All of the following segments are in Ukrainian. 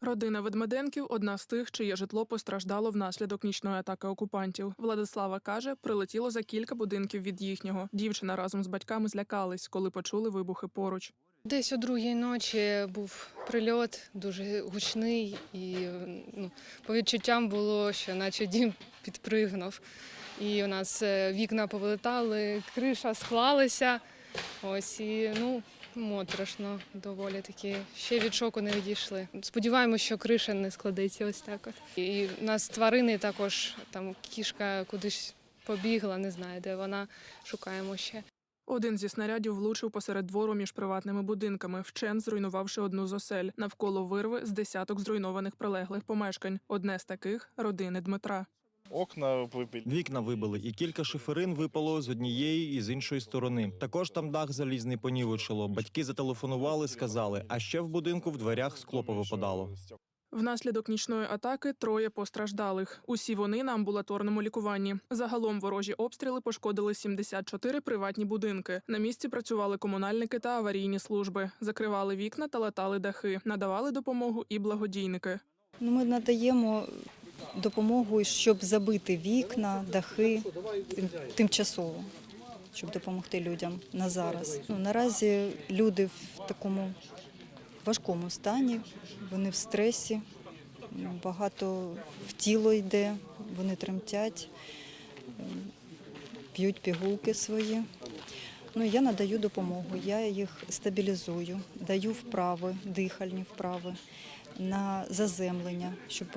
Родина Ведмеденків одна з тих, чиє житло постраждало внаслідок нічної атаки окупантів. Владислава каже, прилетіло за кілька будинків від їхнього. Дівчина разом з батьками злякались, коли почули вибухи поруч. Десь о другій ночі був прильот дуже гучний, і ну, по відчуттям було, що наче дім підпригнув. І у нас е, вікна повилетали, криша склалася. Ось і ну моторошно доволі таки. Ще від шоку не відійшли. Сподіваємося, що криша не складеться ось так. От. І у нас тварини також там кішка кудись побігла, не знаю, де вона шукаємо ще. Один зі снарядів влучив посеред двору між приватними будинками, вчен зруйнувавши одну з осель. Навколо вирви з десяток зруйнованих прилеглих помешкань. Одне з таких родини Дмитра. Окна вибили. Вікна вибили, і кілька шиферин випало з однієї і з іншої сторони. Також там дах залізний понівечило. Батьки зателефонували, сказали, а ще в будинку в дверях скло повипадало. Внаслідок нічної атаки троє постраждалих. Усі вони на амбулаторному лікуванні. Загалом ворожі обстріли пошкодили 74 приватні будинки. На місці працювали комунальники та аварійні служби, закривали вікна та латали дахи, надавали допомогу і благодійники. Ну, Ми надаємо допомогу, щоб забити вікна, дахи тимчасово, щоб допомогти людям на зараз. Ну, наразі люди в такому важкому стані, вони в стресі, багато в тіло йде, вони тремтять, ем, п'ють пігулки свої. Ну, я надаю допомогу, я їх стабілізую, даю вправи, дихальні вправи на заземлення, щоб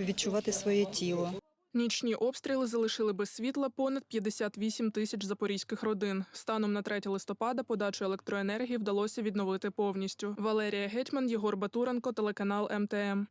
відчувати своє тіло. Нічні обстріли залишили без світла понад 58 тисяч запорізьких родин. Станом на 3 листопада подачу електроенергії вдалося відновити повністю. Валерія Гетьман, Єгор Батуренко, телеканал МТМ.